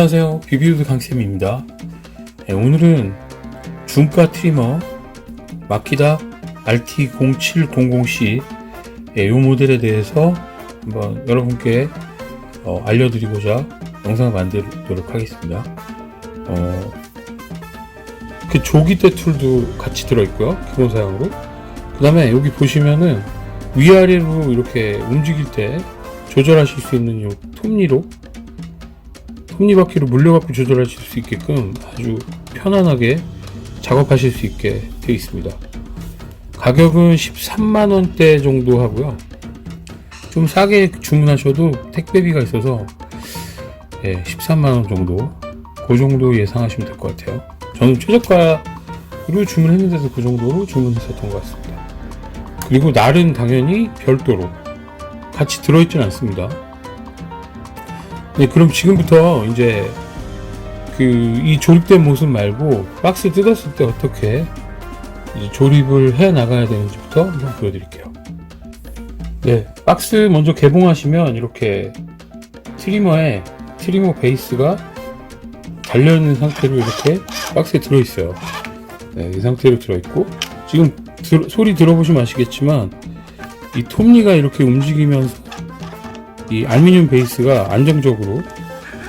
안녕하세요. 비비우드 강쌤입니다. 네, 오늘은 중가 트리머 마키다 RT0700C 이 모델에 대해서 한번 여러분께 어, 알려드리고자 영상을 만들도록 하겠습니다. 어, 그 조기대 툴도 같이 들어있고요. 기본 사양으로. 그 다음에 여기 보시면은 위아래로 이렇게 움직일 때 조절하실 수 있는 요 톱니로 톱니바퀴로 물려갖고 조절하실 수 있게끔 아주 편안하게 작업하실 수 있게 되어 있습니다. 가격은 13만원대 정도 하고요. 좀 싸게 주문하셔도 택배비가 있어서 예, 13만원 정도 그 정도 예상하시면 될 것 같아요. 저는 최저가로 주문했는데도 그 정도로 주문했었던 것 같습니다. 그리고 날은 당연히 별도로 같이 들어있진 않습니다. 네, 그럼 지금부터 이제 그 이 조립된 모습 말고 박스 뜯었을 때 어떻게 조립을 해 나가야 되는지부터 한번 보여드릴게요. 네, 박스 먼저 개봉하시면 이렇게 트리머에 트리머 베이스가 달려있는 상태로 이렇게 박스에 들어있어요. 네, 이 상태로 들어있고 지금 들- 소리 들어보시면 아시겠지만 이 톱니가 이렇게 움직이면서 이 알루미늄 베이스가 안정적으로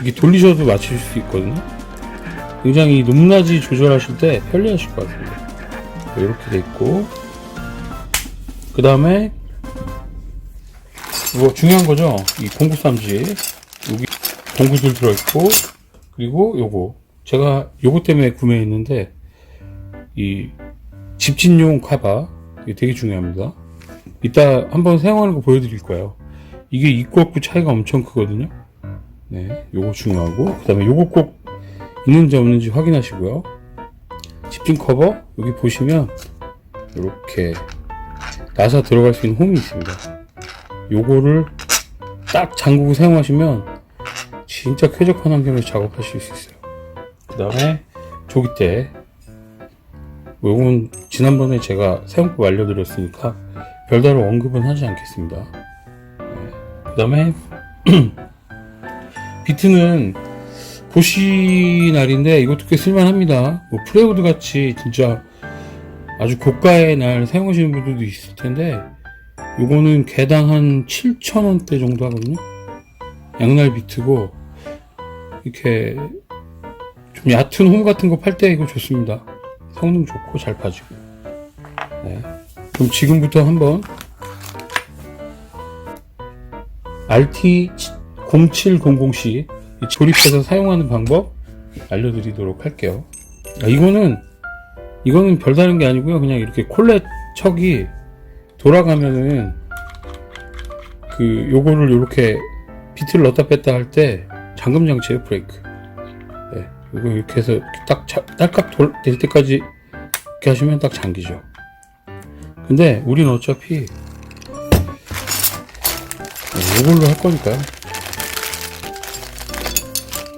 이게 돌리셔도 맞추실 수 있거든요. 굉장히 높낮이 조절하실 때 편리하실 것 같습니다. 이렇게 돼 있고 그 다음에 이거 중요한 거죠. 이 공구 쌈지 여기 공구들 들어있고 그리고 요거 제가 요거 때문에 구매했는데 이 집진용 카바 이게 되게 중요합니다. 이따 한번 사용하는 거 보여드릴 거예요. 이게 입구 없구 차이가 엄청 크거든요. 네, 요거 중요하고 그 다음에 요거 꼭 있는지 없는지 확인하시고요. 집중 커버 여기 보시면 이렇게 나사 들어갈 수 있는 홈이 있습니다. 요거를 딱 잠그고 사용하시면 진짜 쾌적한 환경에서 작업하실 수 있어요. 그 다음에 조기대 요건 지난번에 제가 사용법 알려드렸으니까 별다른 언급은 하지 않겠습니다. 그 다음에 비트는 보시 날인데 이것도 꽤 쓸만합니다. 뭐 프레우드 같이 진짜 아주 고가의 날 사용하시는 분들도 있을 텐데 요거는 개당 한 7,000원대 정도 하거든요. 양날 비트고 이렇게 좀 얕은 홈 같은 거 팔 때 이거 좋습니다. 성능 좋고 잘 파지고. 네. 그럼 지금부터 한번 RT0700C 조립해서 사용하는 방법 알려드리도록 할게요. 아, 이거는 이거는 별다른 게 아니고요. 그냥 이렇게 콜렛 척이 돌아가면은 그 요거를 이렇게 비트를 넣었다 뺐다 할 때 잠금 장치예요 브레이크. 네, 이거 이렇게 해서 딱 자- 딸깍 돌, 될 때까지 이렇게 하시면 딱 잠기죠. 근데 우리는 어차피 네, 이걸로 할 거니까요.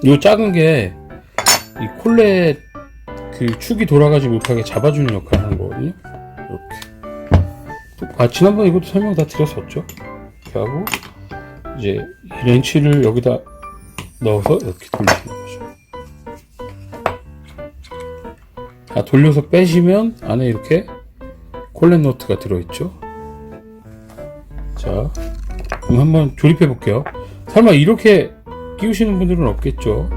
요 작은 게 이 콜렛 그 축이 돌아가지 못하게 잡아주는 역할을 하는 거거든요. 이렇게. 아 지난번에 이것도 설명 다 드렸었죠. 이렇게 하고 이제 이 렌치를 여기다 넣어서 이렇게 돌리시는 거죠. 아 돌려서 빼시면 안에 이렇게 콜렛 너트가 들어있죠. 자, 그럼 한번 조립해 볼게요. 설마 이렇게 끼우시는 분들은 없겠죠.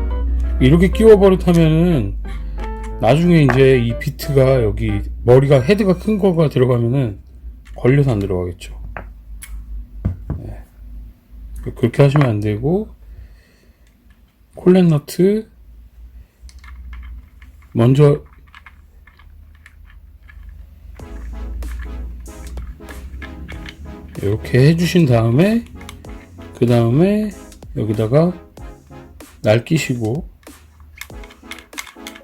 이렇게 끼워 버릇하면은 나중에 이제 이 비트가 여기 머리가 헤드가 큰 거가 들어가면은 걸려서 안 들어가겠죠. 네. 그렇게 하시면 안 되고 콜렛 너트 먼저 이렇게 해주신 다음에 그 다음에 여기다가 날 끼시고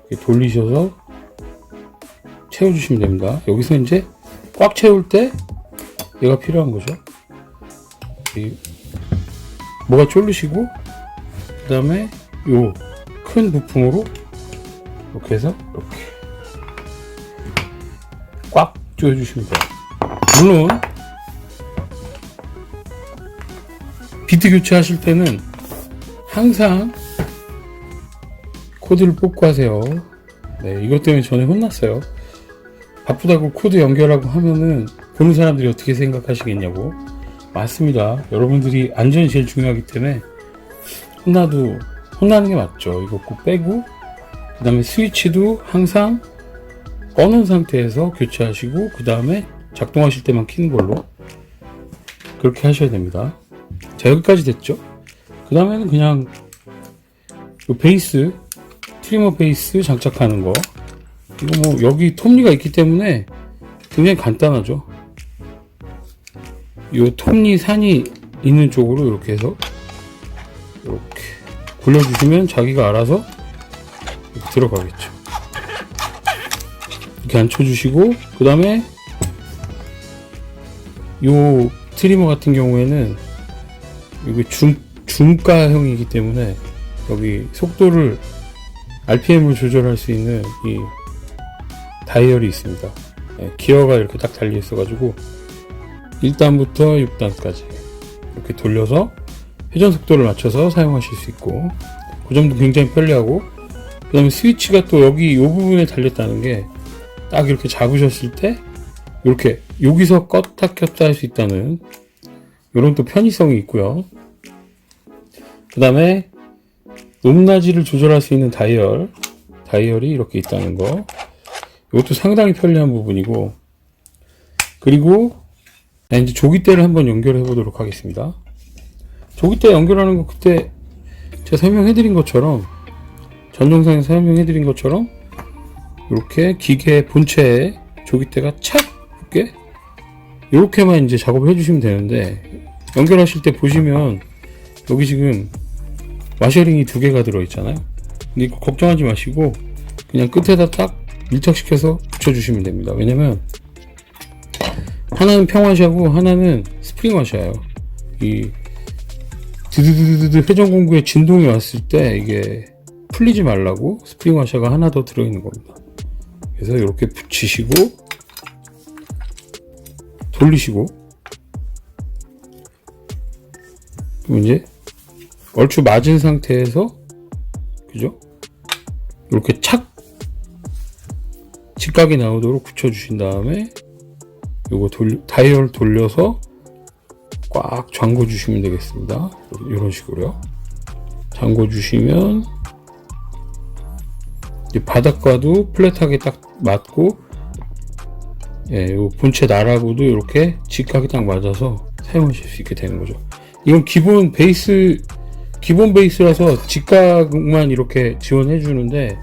이렇게 돌리셔서 채워주시면 됩니다. 여기서 이제 꽉 채울 때 얘가 필요한 거죠. 이 뭐가 쫄르시고 그 다음에 요 큰 부품으로 이렇게 해서 이렇게 꽉 조여주시면 돼요. 물론 비트 교체하실 때는 항상 코드를 뽑고 하세요. 네, 이것 때문에 전에 혼났어요. 바쁘다고 코드 연결하고 하면은 보는 사람들이 어떻게 생각하시겠냐고. 맞습니다. 여러분들이 안전이 제일 중요하기 때문에 혼나도 혼나는 게 맞죠. 이거 꼭 빼고 그 다음에 스위치도 항상 꺼놓은 상태에서 교체하시고 그 다음에 작동하실 때만 키는 걸로 그렇게 하셔야 됩니다. 자 여기까지 됐죠? 그 다음에는 그냥 요 베이스 트리머 베이스 장착하는 거 이거 뭐 여기 톱니가 있기 때문에 굉장히 간단하죠. 요 톱니 산이 있는 쪽으로 이렇게 해서 이렇게 굴려주시면 자기가 알아서 이렇게 들어가겠죠. 이렇게 앉혀주시고 그 다음에 요 트리머 같은 경우에는 이게 중, 중가형이기 때문에 여기 속도를 RPM을 조절할 수 있는 이 다이얼이 있습니다. 네, 기어가 이렇게 딱 달려 있어가지고 1단부터 6단까지 이렇게 돌려서 회전 속도를 맞춰서 사용하실 수 있고 그 점도 굉장히 편리하고 그 다음에 스위치가 또 여기 이 부분에 달렸다는 게 딱 이렇게 잡으셨을 때 이렇게 여기서 껐다 켰다 할 수 있다는 이런 또 편의성이 있고요. 그 다음에 높낮이를 조절할 수 있는 다이얼 다이얼이 이렇게 있다는 거. 이것도 상당히 편리한 부분이고. 그리고 자, 이제 조기대를 한번 연결해 보도록 하겠습니다. 조기대 연결하는 거 그때 제가 설명해 드린 것처럼 전 영상에 설명해 드린 것처럼 이렇게 기계 본체에 조기대가 착 붙게 이렇게만 이제 작업을 해주시면 되는데 연결하실 때 보시면 여기 지금 와셔링이 두 개가 들어있잖아요. 근데 이거 걱정하지 마시고 그냥 끝에다 딱 밀착시켜서 붙여주시면 됩니다. 왜냐면 하나는 평화샤고 하나는 스프링 와샤예요. 이 드드드드드 회전 공구에 진동이 왔을 때 이게 풀리지 말라고 스프링 와샤가 하나 더 들어있는 겁니다. 그래서 이렇게 붙이시고 돌리시고 이제 얼추 맞은 상태에서 그죠? 이렇게 착 직각이 나오도록 붙여주신 다음에 요거 돌, 다이얼 돌려서 꽉 잠궈 주시면 되겠습니다. 이런 식으로요. 잠궈 주시면 바닥과도 플랫하게 딱 맞고 예, 요 본체 나라고도 이렇게 직각이 딱 맞아서 사용하실 수 있게 되는 거죠. 이건 기본 베이스 기본 베이스라서 직각만 이렇게 지원해 주는데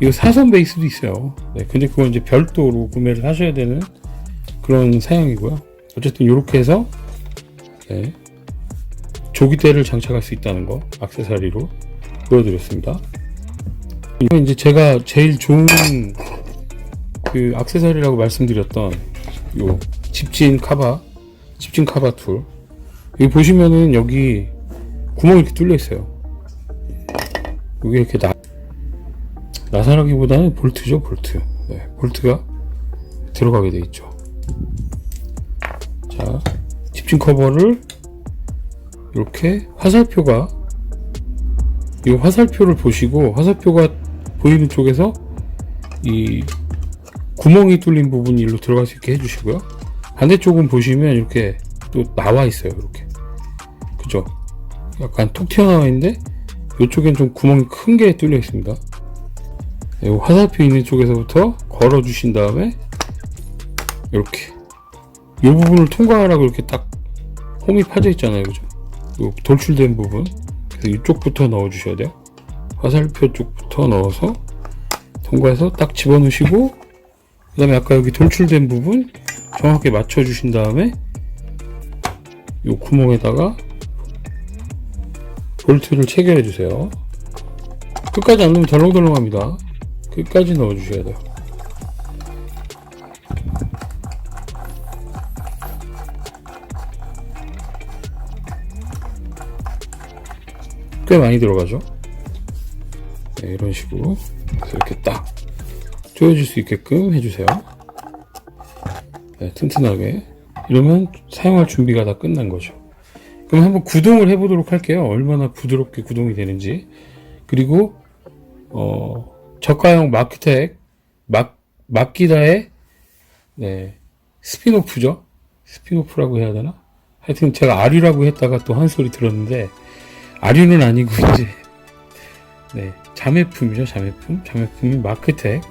이거 사선 베이스도 있어요. 네, 근데 그건 이제 별도로 구매를 하셔야 되는 그런 사양이고요. 어쨌든 이렇게 해서 네, 조기대를 장착할 수 있다는 거 악세사리로 보여드렸습니다. 이건 이제 제가 제일 좋은 그 악세사리라고 말씀드렸던 요 집진 카바 집진 카바 툴 여기 보시면은 여기 구멍이 이렇게 뚫려 있어요. 여기 이렇게 나 나사라기보다는 볼트죠 볼트. 네, 볼트가 들어가게 돼 있죠. 자, 집중 커버를 이렇게 화살표가 이 화살표를 보시고 화살표가 보이는 쪽에서 이 구멍이 뚫린 부분이 일로 들어갈 수 있게 해주시고요. 반대쪽은 보시면 이렇게 또 나와 있어요. 이렇게 그죠? 약간 톡 튀어나와 있는데 이쪽엔 좀 구멍이 큰 게 뚫려 있습니다. 이 화살표 있는 쪽에서부터 걸어 주신 다음에 이렇게 이 부분을 통과하라고 이렇게 딱 홈이 파져 있잖아요 그죠 요 돌출된 부분 그래서 이쪽부터 넣어 주셔야 돼요 화살표 쪽부터 넣어서 통과해서 딱 집어넣으시고 그 다음에 아까 여기 돌출된 부분 정확하게 맞춰 주신 다음에 요 구멍에다가 볼트를 체결해 주세요. 끝까지 안 넣으면 덜렁덜렁합니다. 끝까지 넣어 주셔야 돼요. 꽤 많이 들어가죠. 네, 이런 식으로 이렇게 딱 조여질 수 있게끔 해주세요. 네, 튼튼하게 이러면 사용할 준비가 다 끝난 거죠. 그럼 한번 구동을 해보도록 할게요. 얼마나 부드럽게 구동이 되는지 그리고 어, 저가형 마크텍, 막, 막기다의, 네, 스피노프죠? 스피노프라고 해야 되나? 하여튼 제가 아류라고 했다가 또 한 소리 들었는데, 아류는 아니고, 이제, 네, 자매품이죠, 자매품. 자매품이 마크텍.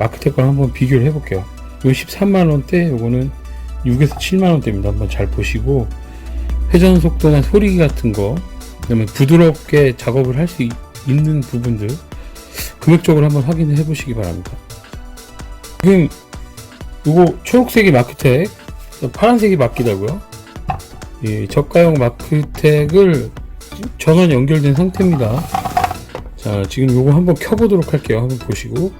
마크텍 걸 한번 비교를 해볼게요. 요 13만원대, 요거는 6에서 7만원대입니다. 한번 잘 보시고, 회전 속도나 소리 같은 거, 그다음에 부드럽게 작업을 할 수 있는 부분들, 금액적으로 한번 확인을 해보시기 바랍니다. 지금 이거 초록색이 마크텍, 파란색이 마키다고요. 이 저가형 마크텍을 전원 연결된 상태입니다. 자, 지금 요거 한번 켜보도록 할게요. 한번 보시고.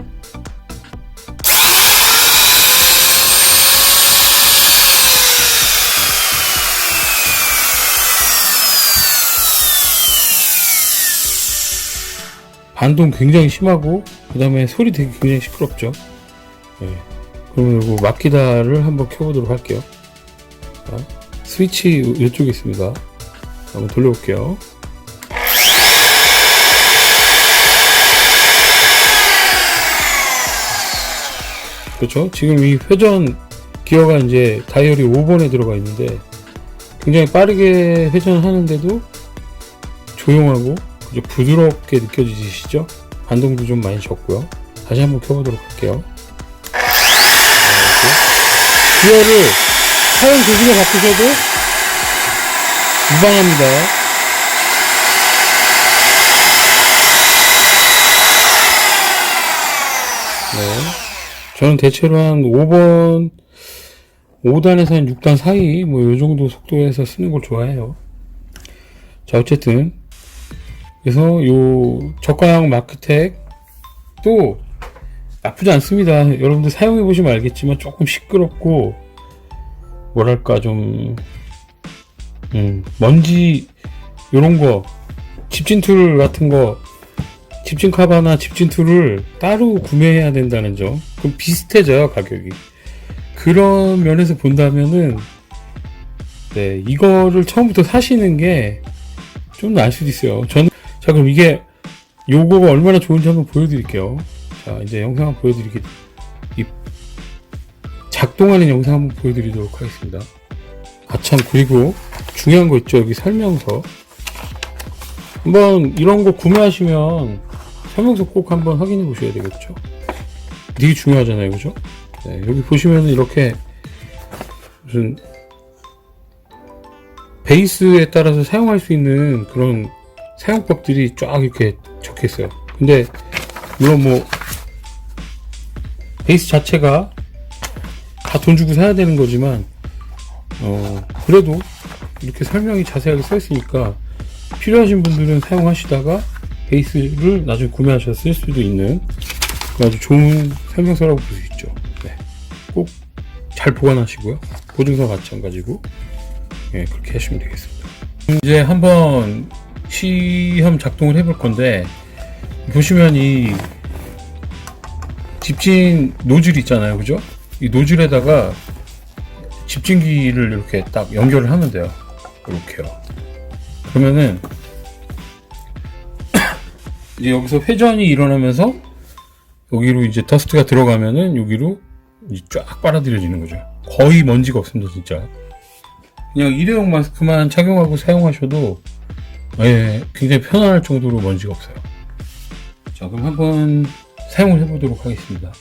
반동 굉장히 심하고 그 다음에 소리 되게 굉장히 시끄럽죠. 네. 그러면 이거 마키다를 한번 켜보도록 할게요. 자, 스위치 이쪽에 있습니다. 한번 돌려볼게요. 그렇죠? 지금 이 회전 기어가 이제 다이얼이 5번에 들어가 있는데 굉장히 빠르게 회전하는데도 조용하고 그죠? 부드럽게 느껴지시죠? 반동도 좀 많이 적고요. 다시 한번 켜보도록 할게요. 기어를 사용 조심에 바꾸셔도 무방합니다. 네. 저는 대체로 한 5번, 5단에서 한 6단 사이, 뭐, 요 정도 속도에서 쓰는 걸 좋아해요. 자, 어쨌든, 그래서 요 저가형 마크텍도 나쁘지 않습니다. 여러분들 사용해 보시면 알겠지만 조금 시끄럽고 뭐랄까 좀 음, 먼지 요런 거 집진 툴 같은 거 집진 카바나 집진 툴을 따로 구매해야 된다는 점. 그럼 비슷해져요 가격이. 그런 면에서 본다면은 네 이거를 처음부터 사시는 게 좀 나을 수도 있어요. 저는 자 그럼 이게 요거가 얼마나 좋은지 한번 보여드릴게요. 자 이제 영상 한번 보여드리게 이 작동하는 영상 한번 보여드리도록 하겠습니다. 아참 그리고 중요한 거 있죠? 여기 설명서. 한번 이런 거 구매하시면 설명서 꼭 한번 확인해 보셔야 되겠죠? 되게 중요하잖아요 그죠? 네, 여기 보시면 이렇게 무슨 베이스에 따라서 사용할 수 있는 그런 사용법들이 쫙 이렇게 적혀 있어요. 근데 물론 뭐 베이스 자체가 다 돈 주고 사야 되는 거지만 어 그래도 이렇게 설명이 자세하게 써 있으니까 필요하신 분들은 사용하시다가 베이스를 나중에 구매하셔서 쓸 수도 있는 아주 좋은 설명서라고 볼 수 있죠. 네. 꼭 잘 보관하시고요. 보증서 마찬가지고 예, 그렇게 하시면 되겠습니다. 이제 한번 시험 작동을 해볼 건데 보시면 이 집진 노즐 있잖아요. 그죠? 이 노즐에다가 집진기를 이렇게 딱 연결을 하면 돼요. 이렇게요. 그러면은 이제 여기서 회전이 일어나면서 여기로 이제 더스트가 들어가면은 여기로 쫙 빨아들여지는 거죠. 거의 먼지가 없습니다 진짜. 그냥 일회용 마스크만 착용하고 사용하셔도 예, 굉장히 편안할 정도로 먼지가 없어요. 자, 그럼 한번 사용을 해보도록 하겠습니다.